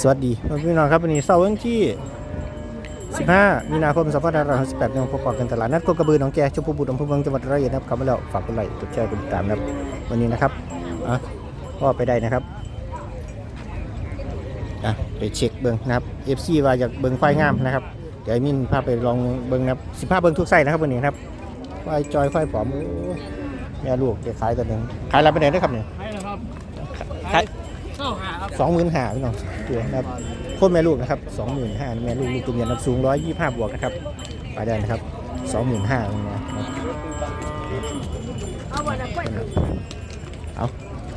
สวัสดีพี่น้องครับวันนี้เสาร์วันที่ 15 มีนาคม2568นพบกันตลาดนัดโคกระบือหนองแกชมพูบุตรอำเภอเมืองจังหวัดร้อยเอ็ดนะครับเข้ามาแล้วฝากกดไลค์กดแชร์กดติดตามนะครับวันนี้นะครับอะก็ไปได้นะครับอะไปเช็คเบิ้งนะครับ FC ว่าอยากเบิ้งไฟงามนะครับเดี๋ยวไอ้มินพาไปลองเบิ้งนะครับ15เบิ้งทุกไส้นะครับวันนี้นะครับไฟจอยไฟผอมโอ้แม่ลูกจะขายกันหนึ่งขายอะไรไปไหนได้ครับเนี่ยให้นะครับขายเข้าหาครับ สองหมื่นห้าพี่น้องตัวนะครับโคนแม่ลูกนะครับสองหมื่นห้าแม่ลูกลูกตัวเมียนับสูงร้อยยี่ห้าบวกนะครับไปได้นะครับสองหมื่นห้านะครับเอาวันนั้นไปเอา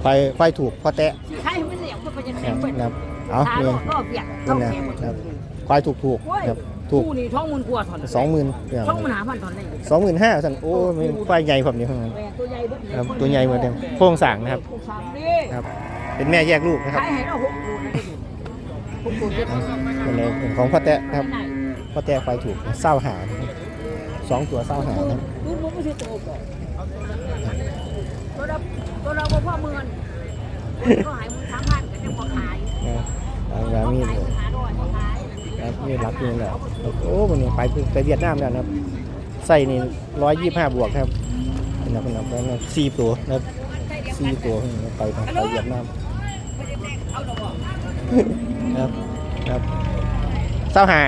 ไฟไฟถูกพอแตะใครไม่เหลียวก็ไปจะนะแข่งคเปิดรับเอาตาเมีหลยอกก็เปียกนั่เข้านนะแข่งหมดครับไฟถูกถูกนะครับถูกคู่นี่ท้องมันกลัวถอนสองหมื่นท้องมันหาพันถอนได้สองหมื่นห้าสั่นโอ้มีไฟใหญ่ผมนี่ครับแม่ตัวใหญ่เบิ้ลครับตัวใหญ่เหมือนเดิมโครงสั่งนะครับสามดิครับ เป็นแม่แยกลูกนะครับขายให้เราหกตัวนะหกตัวเจ็ดเป็นในเป็นของพ่อแตะนะครับพ่อแตะไฟถูกเศร้าหานะครับสองตัวเศร้าหานะครับดูมันไม่ใช่ตัวก่อนตัวเราตัวเราพ่อเมืองก็หายมึงสามพันกันจะพอขายนะเอาแล้วมีดขายเลยหาร้อยพอขายครับนี่รักนี่แหละโอ้วันนี้ไปไปเวียดนามแล้วนะครับใส่นี่ร้อยยี่ห้าบวกครับเป็นนับเป็นนับแล้วนะสี่ตัวนะครับสี่ตัวไปไปไปเวียดนามเอาดอกนะ ครับครับเศร้าหา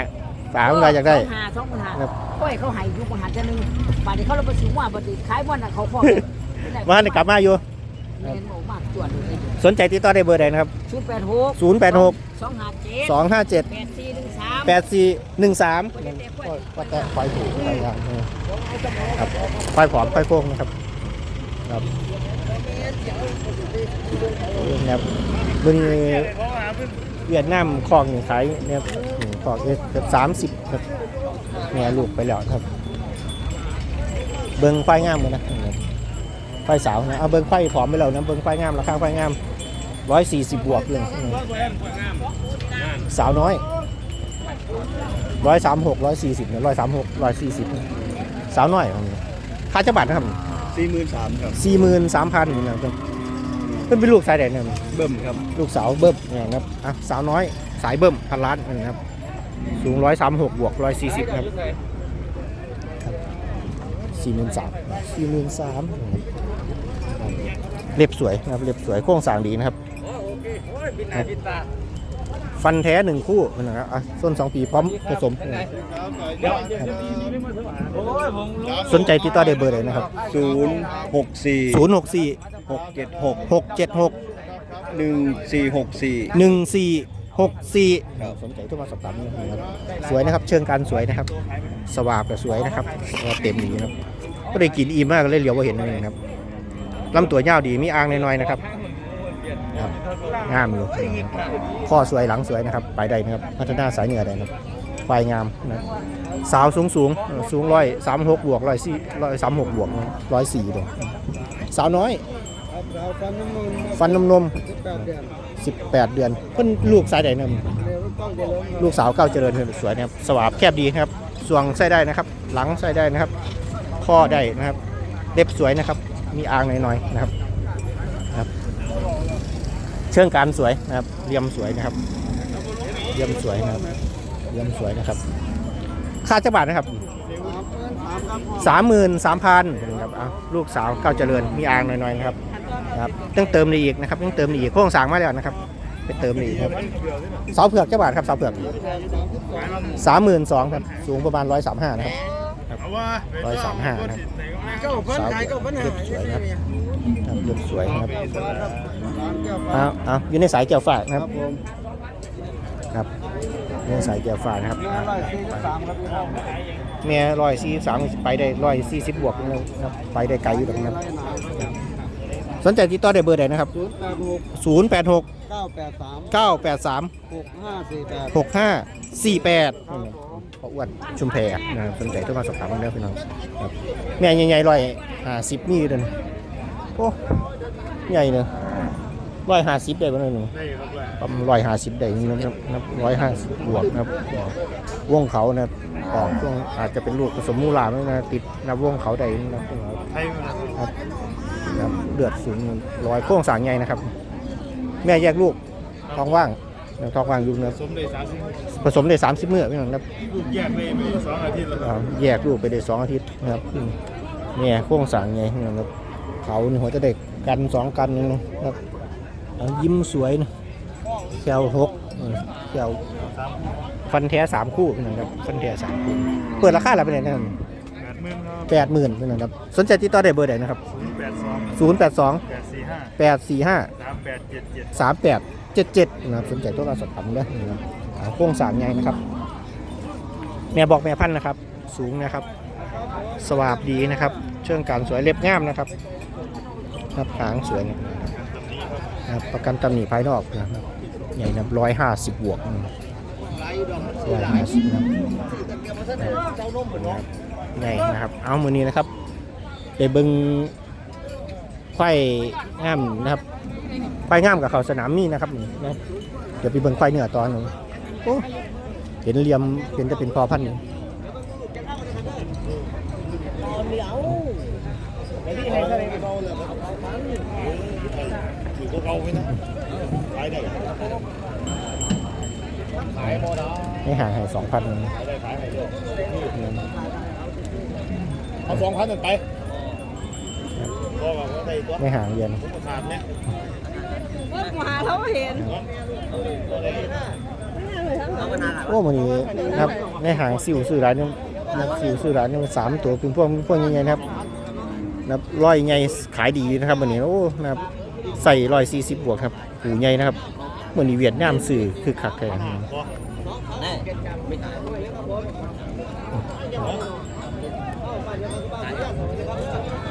สามรายอยากได้หาสองพันหาครับ ก้อยเขาหายยุคมหาจะนึงป่านนี้เขาเราไปซื้อว่าบัดนี้ขายวันน่ะเขาพอว่าให้กลับมาอยู่เห็นหมูมากจวดเลยสนใจติดต่อได้เบอร์ใดนะครับศูนย์แปดหกศูนย์แปดหกสองห้าเจ็ดสองห้าเจ็ดแปดสี่หนึ่งสามแปดสี่หนึ่งสามก็แต่ไฟถูกไฟยางครับไฟผอมไฟโค้งนะครับครับนะครับวันนี้ เขาหาเพื่อนเวียดนามคลองนี่ขายเนี่ยคลองเกือบสามสิบครับแม่ลูกไปแล้วครับ เบิ้งไฟงามเลยนะไฟสาวนะเอาเบิ้งไฟผอมไปแล้วนะเบิ้งไฟงามราคาไฟงามร้อยสี่สิบบวกเลยก็แหวนกว่างามสาวน้อยร้อยสามหกร้อยสี่สิบเนี่ยร้อยสามหกร้อยสี่สิบสาวน้อยครับค่าจะบัตรนะครับสี่หมื่นสามครับสี่หมื่นสามพันนะครับ เป็นเป็นลูกสายแดนเนี่ยเบิ่มครับลูกสาวเบิ้มเนี่ยนะครับอะสาวน้อยสายเบิ้มพันล้านนะครับสูงร้อยสามหกบวกร้อยสี่สิบครับสี่หมื่นสามสี่หมื่นสามเล็บสวยนะครับเล็บสวยโค้งสร้างดีนะครับโอเคโอ้ยบินหน้าบินตาฟันแท้หนึ่งคู่นะครับอะส้นสองปีพร้อมผสมเดี๋ยวโอ้ยผมสนใจติดต่อได้เบอร์เลยนะครับศูนย์หกสี่ศูนย์ หกสี่หกเจ็ดหกหกเจ็ดหกหนึ่งสี่หกสี่หนึ่งสี่หกสี่สนใจทุกมาสอบถามนะครับสวยนะครับ เชิงการสวยนะครับ สวาบแต่สวยนะครับก็เต็มดีนะครับก็ได้กินอิ่มมากเลยเหลียวว่าเห็นเลยนะครับลำตัวยาวดีมีอ่างน้อยๆนะครับครับงามอยู่ข้อสวยหลังสวยนะครับ ไปได้นะครับ พัฒนาสายเหนือได้นะครับไฟงามนะสาวสูงสูงเอ่อสูงร้อยสามหกบวกร้อยสี่ร้อยสามหกบวกร้อยสี่เลยสาวน้อย ฟันนมนมสิบแปดเดือนเพิ่นลูกสายใดเนี่ยลูกสาวเก้าเจริญสวยนะครับสวาบแคบดีนะครับสวงใส่ได้นะครับ หลังใส่ได้นะครับข้อได้นะครับเล็บสวยนะครับ มีอ่างหน่อยๆนะครับครับ เชิงการสวยนะครับเรียมสวยนะครับเรียมสวยนะครับเรียมสวยนะครับ ค่าจักรบาทนะครับ สามหมื่นสามพันครับอะลูกสาวเก้าเจริญมีอ่างหน่อยๆนะครับ ครับต้องเติมได้อีกนะครับต้องเติมได้อีกโครงสร้างมาแล้วนะครับ ไปเติมได้อีกครับเสาเผือกเจ้าบาทครับเสาเผือกสามหมื่นสองครับสูงประมาณร้อยสามห้านะครับร้อยสามห้านะครับเก้าพันสาเผืเก้าอกพันเรีห้ายบสวยนะครับเรียบสวยนะครับเอาเอาอยู่ในสายเกี่ยวฝากนะครับครับยู่ในสายเกี่ยวฝากนะครับเมียร้อยสี่สามไปได้ร้อยสี่สิบบวกนะครับไปได้ไกลอยู่ตรงนั้น สนใจติดต่อได้เบอร์ใดนะครับ ศูนย์แปดหกศูนย์แปดหกเก้าแปดสามเก้าแปดสามหกห้าสี่แปด หกห้าสี่แปดพระอ้วนชุมแพนะครับสนใจต้องมาสอบถามกันเด้อพี่น้องครับแม่ใหญ่ๆร้อยห้าสิบมีอยู่เดินโอ้ใหญ่เนอะร้อยห้าสิบได้บ้างหนึ่งประมาณร้อยห้าสิบได้นี่นะครับนับร้อยห้าสิบบวกนะครับวงเขานะครับออกช่วงอาจจะเป็นลูกผสมมูลาไม่นะติดนับวงเขาได้นะครับไทยมันครับ เดือดสูงร้อยโค้งสร้างใหญ่นะครับ แม่แยกลูกท้องว่างน้ำทอกวางอยู่นะครับสมเด็จสามสิบผสมได้สามสิบมื้อพี่น้องครับลูกแยกไปไปสองอาทิตย์แล้วคอ่ารับแยกลูกไปได้สองอาทิตย์นะครับอืมเนี่ยโครงสร้างไงพี่น้องครับเขานี่หัวจะเด็กกันสองกันนึงนะครับเอายิ้มสวยนะแก้วหกอืมแก้วสามฟันแท้สามคู่พี่น้องครับฟันแท้สามคู่เปิดราคาอะไรไปไหนนะครับแปด หมื่นครับแปดหมื่นพี่น้องครับ สนใจติดต่อได้เบอร์ไหนนะครับศูนย์แปดสองศูนย์แปดสองแปดสี่ห้าแปดสี่ห้า สามแปดเจ็ดเจ็ดสามแปดเจ็ดเจ็ดนะครับสนใจตัวการสอบถามได้นะครับอ่าโครงสร้างไงนะครับ แม่บอกแม่พันธุ์นะครับ สูงนะครับ สวาบดีนะครับ เชื่องการสวยเล็บงามนะครับครับหางสวยนะครับประกันตำหนิภายนอกนะครับใหญ่นะร้อยห้าสิบบวกร้อยห้าสิบนะครับ ใหญ่นะครับ เอามือนี้นะครับเดี๋ยวเบิ้งไข่งามนะครับไข่งามกับเขาสนามมีนะครับนี่นะเดี๋ยวไปเบิ้งไข่เหนือตอนหนึ่งโอ้เห็นเหลี่ยมเป็นจะเป็นพอพันธุ์อยู่ถือพวกเราไว้นะขายได้ขายหมดอะให้ห่างให้สองพัน เอาสองพันไปก็แบบว่าได้ตัวไม่ห่างเย็นผมก็ขาดเนี่ยเมื่อมาเขาเห็นโอ้มันนี้นะครับในห่างสิวซื้อร้านนี่นะครับสิวซื้อร้านนี่มันสามตัวเป็นพวกเป็นพวกยังไงนะครับนะครับร้อยไงขายดีนะครับวันนี้โอ้นะครับใส่ร้อยสี่สิบบวกครับหูใหญ่นะครับวันนี้เวียดนามสื่อคือคักแท้นะครับเอ๊ะขายเจ็ดสิบตังค์ก็ได้เด้อ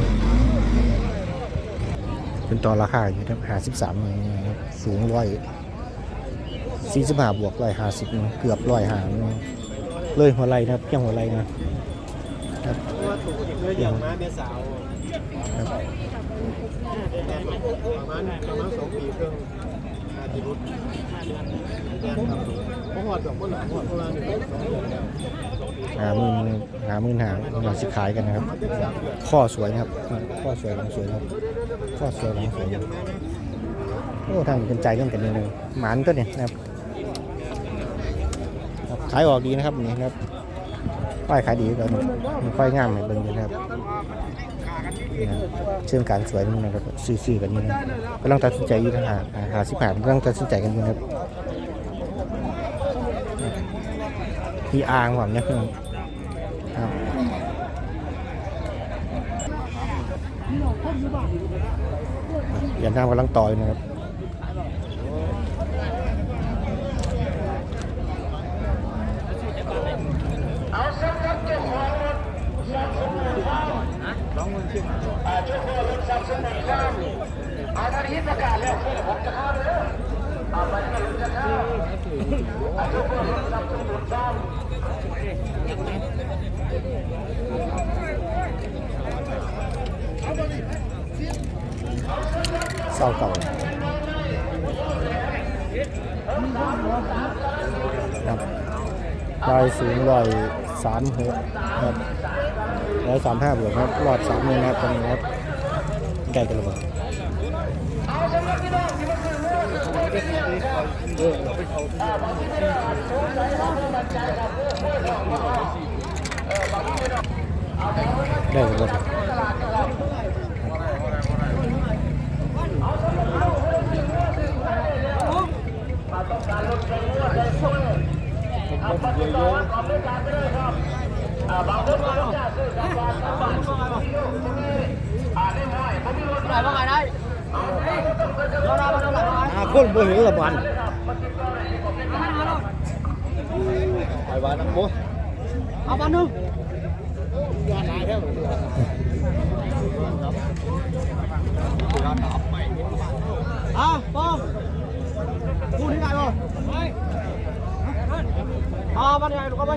ป็นต่อราคาอยู่ครับหาสิบสามนะครับสูงร้อยสี่สิบห้าบวกร้อยห้าสิบเกือบร้อยห้าเลยหัวไหลนะครับเพียงหัวไหลนะครับเพียงมาเมียสาวครับประมาณประมาณสองปีเครื่องอาทิรุษเพราะ หอดดอกก็หลังหอดประมาณหนึ่งสองเดือนหามื่นหาหมื่นหาเราสิขายกันนะครับ ข้อสวยนะครับ ข้อสวยหลังสวยครับ ข้อสวยหลังสวยโอ้ทางเป็นใจกันกันนิดนึงหมานตัวเนี้นะครับขายออกดีนะครับนี่ครับป้ายขายดีแล้มันค่อยงามให้เบิ่งอยู่นะครับเชื่องการสวยนี่นะครับซื้อๆกันนี่นะกำลังตัดสินใจอยู่นะหาหาสิบหากำลังตัดสินใจกันอยู่นะครับ มีอ่างหวังนะเพื่อนครับยันน้ำกำลังต่อยนะครับ ศร้าเก่าครับลอยสูงลอยสามหกครับร้อยสามห้าบวกครับรอดสามเมตรนครับตรงนี้ครับใกล้กันแล้วบ่ได้กันแล้วบ่ได้บ้างไงได้เราได้มาเท่าไหร่บ้าง อา คนบ่เห็นละบันไอ้วาน้ำโมเอาบ้านนึงอะป้องพูดที่ไหนบ้างอ่าบ้านไหนลูกก็ไป